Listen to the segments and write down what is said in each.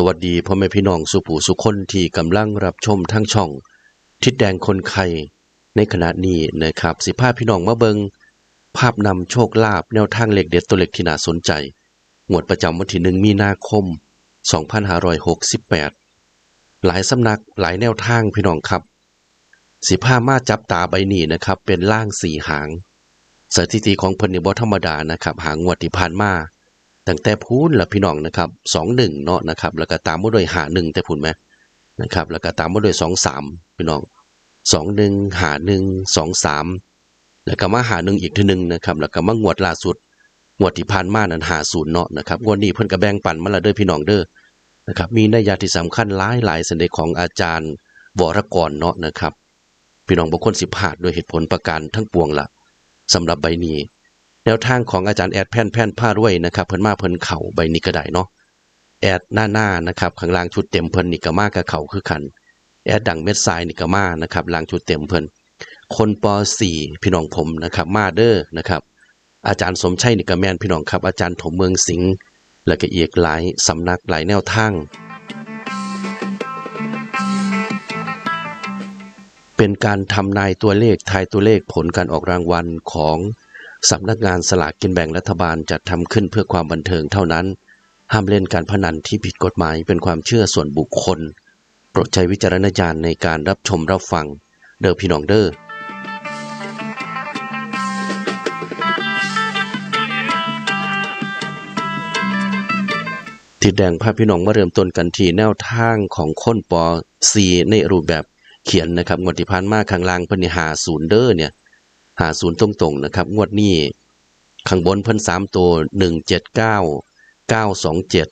สวัสดีพ่อแม่พี่น้องสุผู้สุคนที่กำลังรับชมทั้งช่อง ทิดแดงคนไข่ในขณะนี้นะครับสิภาพพี่น้องมาเบิงภาพนำโชคลาภแนวทางเหลขเด็ดตัวเหลขที่น่าสนใจงวดประจำวันที่หนึ่งมีนาคม 2568 หลายสำนักหลายแนวทางพี่น้องครับ สิภาพมาจับตาใบนี้นะครับ เป็นล่างสี่หาง สถิติของเพิ่นนี่บ่ธรรมดานะครับ หางงวดที่ผ่านมา ตั้งแต่พูนละพี่น้องนะครับสองหนึ่งเนาะนะครับ แล้วก็ตามมาด้วยหาหนึ่งแต่พูนไหมนะครับ แล้วก็ตามมาด้วยสองสามพี่น้องสองหนึ่งหาหนึ่งสองสามแล้วก็มาหาหนึ่งอีกทีหนึ่งนะครับ แล้วก็มางวดล่าสุดงวดที่ผ่านมานั้นหาศูนย์เนาะนะครับงวดนี้เพิ่นก็แบงปันมาละเด้อพี่น้องเด้อนะครับมีนัยยะที่สำคัญหลายหลายสันเดของอาจารย์วรกรเนาะนะครับ พี่น้องบางคนสิพลาดด้วยเหตุผลประการทั้งปวงละสำหรับใบนี้ แนวทางของอาจารย์แอดแผ่นแผ่นผ้ารวยนะครับเพิ่นมาเพิ่นเข่าใบนี้ก็ได้เนาะแอดหน้าหน้านะครับข้างล่างชุดเต็มเพิ่นนี่ก็มากับเข่าคือกันแอดดังเม็ดทรายนี่ก็มานะครับล่างชุดเต็มเพิ่นคนป .4 พี่น้องผมนะครับมาเด้อนะครับ อาจารย์สมชัยนี่ก็แม่นพี่น้องครับ อาจารย์ถมเมืองสิงห์และก็อีกหลายสำนักหลายแนวทางเป็นการทำนายตัวเลขทายตัวเลขผลการออกรางวัลของ สำนักงานสลากกินแบ่งรัฐบาลจัดทำขึ้นเพื่อความบันเทิงเท่านั้น ห้ามเล่นการพนันที่ผิดกฎหมายเป็นความเชื่อส่วนบุคคล โปรดใช้วิจารณญาณในการรับชมรับฟัง เดอพี่น้องเด้อทิดแดงภาพพี่น้องมาเริ่มต้นกันที่แนวทางของคนป .4 ในรูปแบบเขียนนะครับงวดที่ผ่านมาข้างล่างเพิ่นนี่หาศูนย์เด้อเนี่ย หาศูนย์ตรงๆนะครับ งวดนี้ข้างบนเพิ่นสามตัวหนึ่งเจ็ดเก้าเก้าสองเจ็ด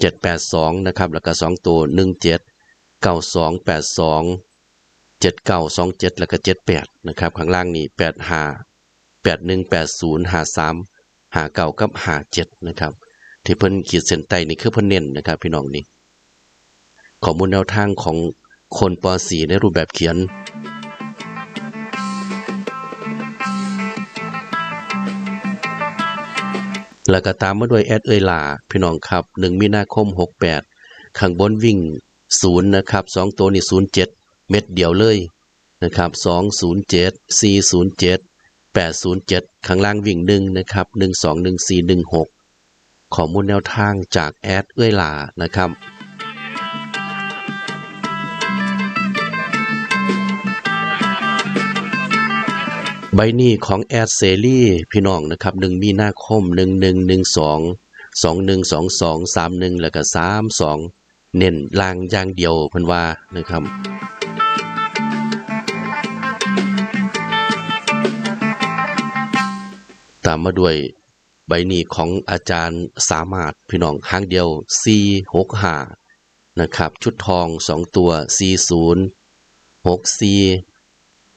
เจ็ดแปดสองนะครับ แล้วก็สองตัวหนึ่งเจ็ดเก้าสองแปดสองเจ็ดเก้าสองเจ็ดแล้วก็เจ็ดแปดนะครับ ข้างล่างนี่แปดห้าแปดหนึ่งแปดศูนย์หาสามหาเก้ากับหาเจ็ดนะครับ ที่เพิ่นขีดเส้นใต้นี่คือเพิ่นเน้นนะครับ พี่น้องนี่ข้อมูลแนวทางของคนป .4 ในรูปแบบเขียน แล้วก็ตามมาด้วยแอดเอยลาพี่น้องครับ1มีนาคม 68 ข้างบนวิ่ง0นะครับ2ตัวนี่07เม็ดเดียวเลยนะครับ207 407 807ข้างล่างวิ่ง1นะครับ121416ข้อมูลแนวทางจากแอดเอื้อยลานะครับ ใบนี้ของแอดเซรี่พี่น้องนะครับหนึ่งมีนาคมหนึ่งหนึ่งหนึ่งสองสองหนึ่งสองสองสามหนึ่งแล้วก็สามสองเน้นลางอย่างเดียวพิ่นว่านะครับตามมาด้วยใบนี้ของอาจารย์สามารถพี่น้องหางเดียว C หกหานะครับ ชุดทองสองตัว C ศูนย์หก C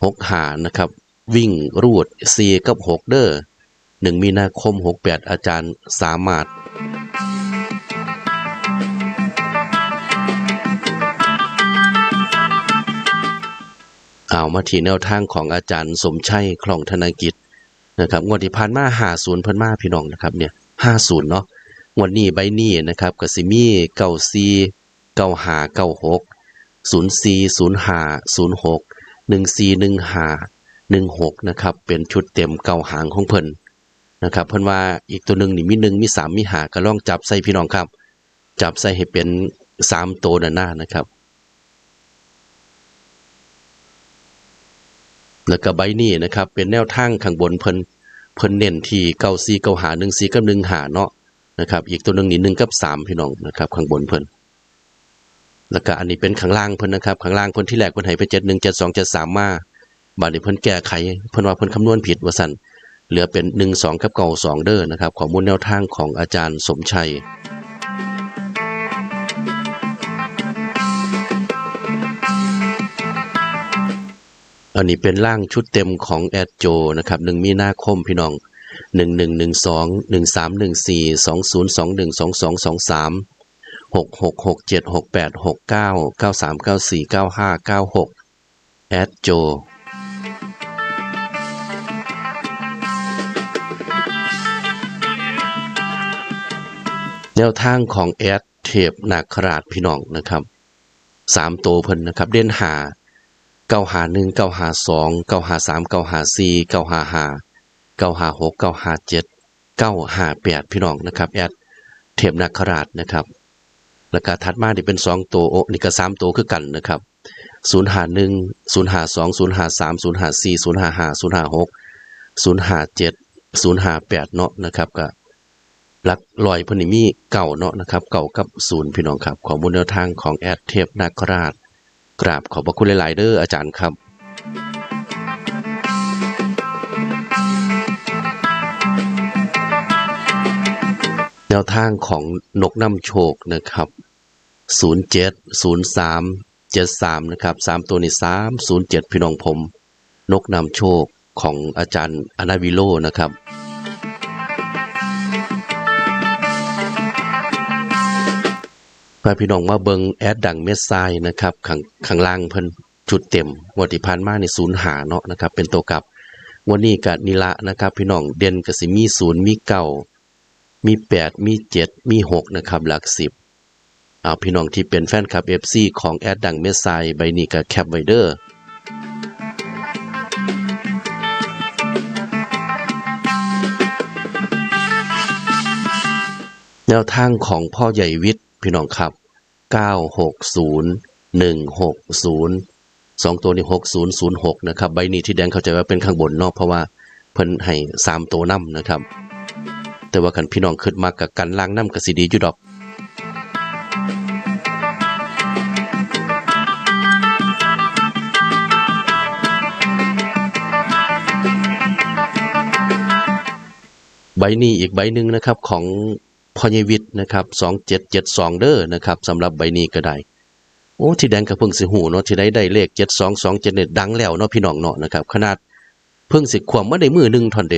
หกหานะครับ วิ่งรูด C กับหกเด้อหนึ่งมีนาคมหกแปดอาจารย์สามารถ เอามาที่แนวทางของอาจารย์สมชัยคลองธนกิจนะครับงวดที่ผ่านมาหาศูนย์เพิ่นมาพี่น้องนะครับเนี่ยห้าศูนย์เนาะงวดนี้ใบนี้นะครับกสิมีเก้าซีเก้าหาเก้าหกศูนย์ซีศูนย์หาศูนย์หกหนึ่งซีหนึ่งหา หนึ่งหกนะครับ เป็นชุดเต็มเก้าหางของเพิ่นนะครับ เพิ่นว่าอีกตัวหนึ่งนี่มีหนึ่งมีสามมีหาก็ลองจับใส่พี่น้องครับ จับใส่ให้เป็นสามตัวหน้านะครับ แล้วก็ใบนี้นะครับ เป็นแนวทางข้างบนเพิ่นเพิ่นเน้นที่เก้าซีเก้าหาหนึ่งซีกับหนึ่งหาเนาะนะครับ อีกตัวหนึ่งนี่หนึ่งกับสามพี่น้องนะครับข้างบนเพิ่นแล้วก็อันนี้เป็นข้างล่างเพิ่นนะครับข้างล่างเพิ่นที่แรกเพิ่นให้ไปเจ็ดหนึ่งเจ็ดสองเจ็ดสามมา บัดนี้เพิ่นแก้ไข เพิ่นว่าเพิ่นคำนวณผิดว่าสั่นเหลือเป็นหนึ่งสองกับเก้าสองเด้อนะครับข้อมูลแนวทางของอาจารย์สมชัยอันนี้เป็นร่างชุดเต็มของแอดโจนะครับหนึ่งมีนาคมพี่น้องหนึ่งหนึ่งหนึ่งสองหนึ่งสามหนึ่งสี่สองศูนย์สองหนึ่งสองสองสองสามหกหกหกเจ็ดหกแปดหกเก้าเก้าสามเก้าสี่เก้าห้าเก้าหกแอดโจ แนวทางของแอดเทพนาคราชพี่น้องนะครับสามตัวเพิ่นนะครับ เด่นหาเก้าหาหนึ่งเก้าหาสองเก้าหาสามเก้าหาสี่เก้าหาห้าเก้าหาหกเก้าหาเจ็ดเก้าหาแปดพี่น้องนะครับแอดเทพนาคราชนะครับแล้วก็ถัดมาที่เป็นสองตัวโอ้นี่ก็สามตัวคือกันนะครับศูนย์หาหนึ่งศูนย์หาสองศูนย์หาสามศูนย์หาสี่ศูนย์หาห้าศูนย์หาหกศูนย์หาเจ็ดศูนย์หาแปดเนาะนะครับก็ หลักลอยพนิมีเก่าเนาะนะครับ เก่ากับศูนย์พี่น้องครับ ขอมูลแนวทางของแอดเทพนาคราช กราบขอบพระคุณหลาย ๆ เด้ออาจารย์ครับแนวทางของนกน้ำโชคนะครับ 07 03 73 นะครับ 3 ตัวนี้3 07 พี่น้องผม นกน้ำโชคของอาจารย์อนาวิโลนะครับ พาพี่น้องมาเบิงแอดดังเม็ดทรายนะครับข้างข้างล่างเพิ่นชุดเต็มวดที่ผ่านมาในศูนย์หาเนาะนะครับเป็นตัวกลับวันนี้กับนิละนะครับ พี่น้องเด่นก็สิมีศูนย์มีเก้ามีแปดมีเจ็ดมีหกนะครับหลักสิบเอาพี่น้องที่เป็นแฟนคลับ FC ของแอดดังเม็ดทรายใบนี้กับแคปไวเดอร์แนวทางของพ่อใหญ่วิทย์ พี่น้องครับ 960 160สองตัวนี่6006 นะครับ ใบนี้ที่แดงเข้าใจว่าเป็นข้างบนนาะเพราะว่าเพิ่นให้สามตัวนํนะครับ แต่ว่ากันพี่น้องขึ้นมากับกันล่างน้ำกับสีดีอยู่ดอกใบนี้อีกใบหนึ่งนะครับของ พอยวิทย์นะครับสองเจ็ดเจ็ดสองเด้อนะครับสำหรับใบนี้ก็ได้โอ้ที่แดงกับเพิ่งสิหูเนาะที่ได้ได้เลขเจ็ดสองสองเจ็ดเนี่ยดังแล้วเนาะพี่น้องเนาะนะครับขนาดเพิ่งสิขวมมาได้มือหนึ่งท่อนเด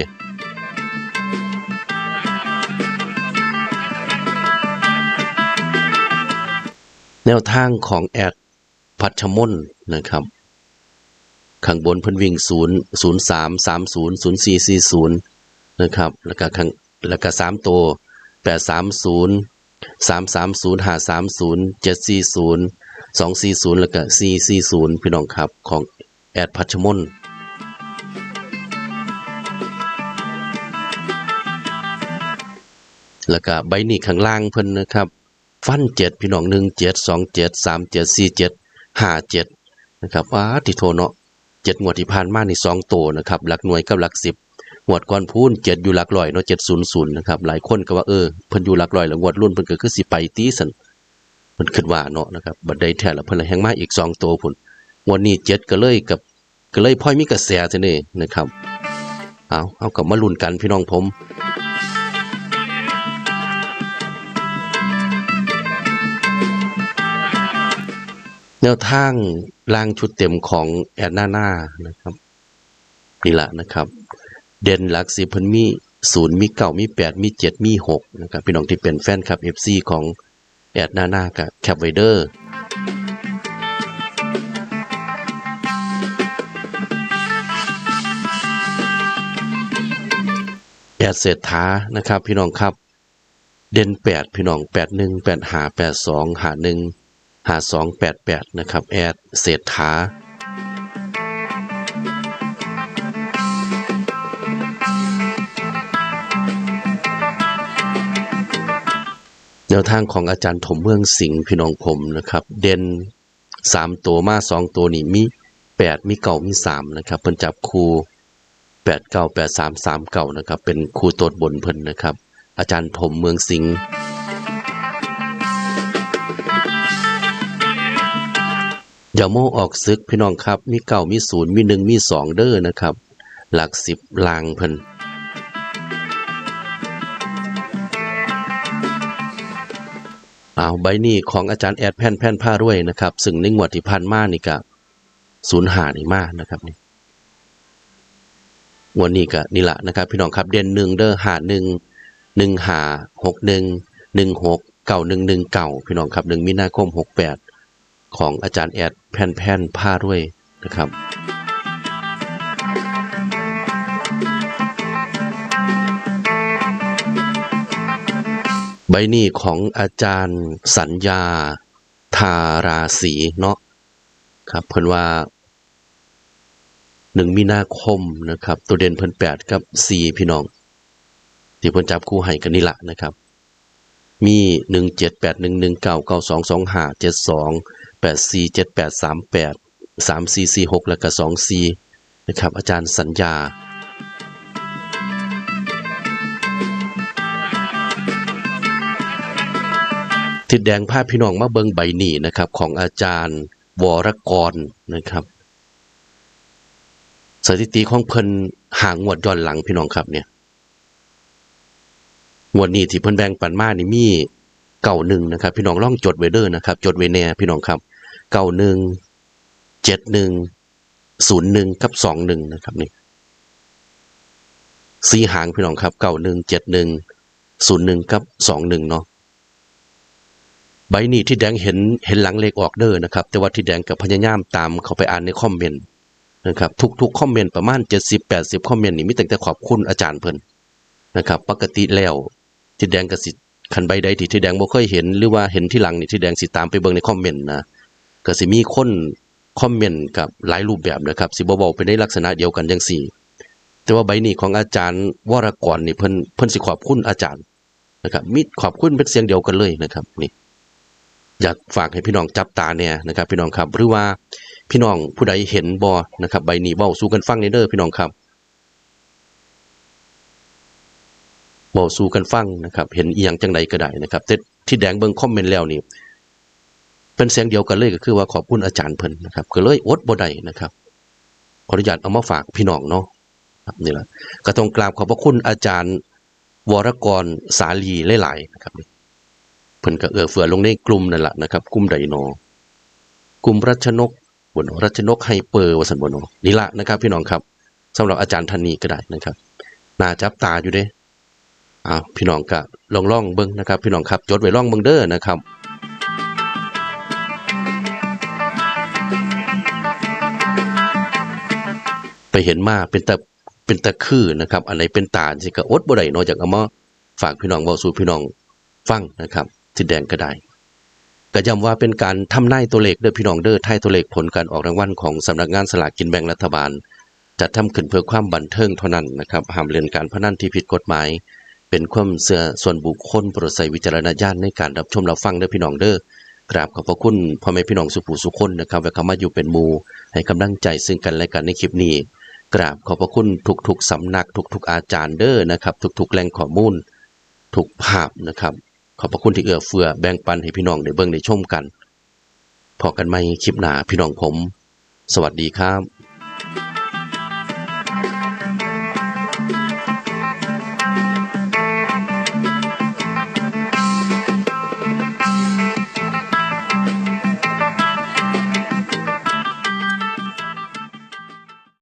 แนวทางของแอดพัชมนนะครับข้างบนเพิ่นวิ่งศูนย์ศูนย์สามสามศูนย์ศูนย์สี่สี่ศูนย์นะครับแล้วก็ข้างแล้วก็สามตัว แปดสามศูนย์สามสามศูนย์ห้าสามศูนย์เจ็ดสี่ศูนย์สองสี่ศูนย์แล้วก็สี่สี่ศูนย์พี่น้องครับของแอดพัชมนแล้วก็ใบนี้ข้างล่างเพิ่นนะครับ ฟันเจ็ดพี่น้องหนึ่งเจ็ดสองเจ็ดสามเจ็ดสี่เจ็ดห้าเจ็ดนะครับว้าที่โทเนาะเจ็ดงวดที่ผ่านมานี่สองตัวนะครับหลักหน่วยกับหลักสิบ งวดก่อนพูนเจ็ดอยู่หลักร้อยเนาะเจ็ดศูนย์ศูนย์นะครับหลายคนก็ว่าเออเพิ่นอยู่หลักร้อยแล้วงวดรุ่นเพิ่นก็คือสิไปตีสันเพิ่นคิดว่าเนาะนะครับบัดใดแท้แล้วเพิ่นเลยแฮงมาอีกสองตัวพุ่นงวดนี้เจ็ดก็เลยกับก็เลยพ่อยมีกระแสซะนี่นะครับเอาเอากับมาลุ้นกันพี่น้องผมแนวทางล่างชุดเต็มของแอดนาหน่านะครับนี่แหละนะครับ เด่นหลักสิบเพิ่นมีศูนย์มีเก้ามีแปดมีเจ็ดมีหกนะครับพี่น้องที่เป็นแฟนคลับ FC ของแอดนาหน้ากับแคปไวเดอร์แอดเศรษฐานะครับ พี่น้องครับ เด่นแปดพี่น้องแปดหนึ่งแปดหาแปดสองหาหนึ่งหาสองแปดแปดนะครับ แอดเศรษฐา แนวทางของอาจารย์ถมเมืองสิงห์พี่น้องผมนะครับ เด่นสามตัวมาสองตัวนี่มีแปดมีเก่ามีสามนะครับเพิ่นจับคู่แปดเก้าแปดสามสามเก่านะครับ เป็นคู่ตดบนเพิ่นนะครับ อาจารย์ถมเมืองสิงห์อย่าโม่ออกซึกพี่น้องครับ มีเก่ามีศูนย์มีหนึ่งมีสองเด้อนะครับ หลักสิบลางเพิ่น อ้าวใบนี้ของอาจารย์แอดแผ่นแผ่นผ้ารวยนะครับ ซึ่งในงวดที่ผ่านมานี่ก็ศูนย์หานี่มานะครับนี่วดนี้ก็นี่แหละนะครับ พี่น้องครับเด่นหนึ่งเด้อหาหนึ่งหนึ่งหาหกหนึ่งหนึ่งหกเก่าหนึ่งหนึ่งเก่าพี่น้องครับหนึ่งมีนาคมหกแปดของอาจารย์แอดแผ่นแผ่นผ้ารวยนะครับ ใบนี้ของอาจารย์สัญญาทาราศีเนาะครับเพิ่นว่าหนึ่งมีนาคมนะครับ ตัวเด่นเพิ่นแปดกับสี่พี่น้อง ที่เพิ่นจับคู่ให้กันนี่ละนะครับ มีหนึ่งเจ็ดแปดหนึ่งหนึ่งเก้าเก้าสองสองห้าเจ็ดสองแปดสี่เจ็ดแปดสามแปดสามสี่สี่หกแล้วก็สองสี่นะครับ อาจารย์สัญญา ทิดแดงภาพพี่น้องมาเบิงใบหนีนะครับ ของอาจารย์ วรกรนะครับ สถิติของเพิ่นห่างงวดย้อนหลังพี่น้องครับเนี่ยงวดนี้ที่เพิ่นแบ่งปันมานี่มีเก่าหนึ่งนะครับ พี่น้องล่องจดไว้เด้อนะครับ จดไว้แน่พี่น้องครับเก่าหนึ่งเจ็ดหนึ่งศูนย์หนึ่งกับสองหนึ่งนะครับนี่สีหางพี่น้องครับเก่าหนึ่งเจ็ดหนึ่งศูนย์หนึ่งกับสองหนึ่งเนาะ ใบนี้ที่แดงเห็นเห็นหลังเลขออกเด้อนะครับ แต่ว่าที่แดงกับพยายามตามเขาไปอ่านในคอมเมนต์นะครับทุกๆคอมเมนต์ประมาณ 70 80 คอมเมนต์นี่มีแต่แต่ขอบคุณอาจารย์เพิ่นนะครับ ปกติแล้วที่แดงก็สิคันใบใดที่ที่แดงบ่เคยเห็นหรือว่าเห็นที่หลังนี่ที่แดงสิตามไปเบิ่งในคอมเมนต์นะก็สิมีคนคอมเมนต์กับหลายรูปแบบนะครับ สิบ่เว้าไปในลักษณะเดียวกันจังซี่แต่ว่าใบนี้ของอาจารย์วรกรนี่เพิ่นเพิ่นสิขอบคุณอาจารย์นะครับมีขอบคุณเป็นเสียงเดียวกันเลยนะครับนี่ อยากฝากให้พี่น้องจับตาเนี่ยนะครับ พี่น้องครับ หรือว่าพี่น้องผู้ใดเห็นบอนะครับใบนี้เบ้าสู้กันฟังในเด้อพี่น้องครับเบ้าสู้กันฟังนะครับ เห็นอีหยังจังใดก็ได้นะครับแต่ที่แดงเบิ่งคอมเมนต์แล้วนี่เป็นเสียงเดียวกันเลยก็คือว่าขอบคุณอาจารย์เพิ่นนะครับก็เลยอดบ่ได้นะครับขออนุญาตเอามาฝากพี่น้องเนาะนี่แหละก็ต้องกราบขอบพระคุณอาจารย์วรกรสาลีหลายๆนะครับ เพิ่นก็เอื้อเฟื้อลงในกลุ่มนั่นแหละนะครับกลุ่มไดโนกลุ่มรัชนกบนรัชนกไฮเปอร์วสันบนนี่ละนะครับ พี่น้องครับสำหรับอาจารย์ท่านนี้ก็ได้นะครับน่าจับตาอยู่เด้อ้าพี่น้องก็ลองล่องเบิ้งนะครับ พี่น้องครับจดไว้ล่องเบิ้งเด้อนะครับไปเห็นมาเป็นตะเป็นตะคือนะครับ อันไหนเป็นตาสิก็อดบ่ได้นอกจากเอามาฝากพี่น้องเว้าสู่พี่น้องฟังนะครับ ที่แดงก็ได้ก็ย้ำว่าเป็นการทำนายตัวเลขเด้อพี่น้องเด้อทายตัวเลขผลการออกรางวัลของสำนักงานสลากกินแบ่งรัฐบาลจัดทำขึ้นเพื่อความบันเทิงเท่านั้นนะครับห้ามเล่นการพนันที่ผิดกฎหมาย เป็นความเสื่อส่วนบุคคลโปรดใช้วิจารณญาณในการรับชมรับฟังเด้อพี่น้องเด้อกราบขอบพระคุณพ่อแม่พี่น้องสุภูสุคนนะครับไว้เข้ามาอยู่เป็นมูให้กำลังใจซึ่งกันและกันในคลิปนี้ กราบขอบพระคุณทุกๆสำนักทุก ๆ อาจารย์เด้อนะครับ ทุก ๆแหล่งข้อมูลทุกภาพนะครับ ขอบพระคุณที่เอื้อเฟื้อแบ่งปันให้พี่น้องได้เบิ่งได้ชมกันพอกันไหมคลิปหน้าพี่น้องผม สวัสดีครับ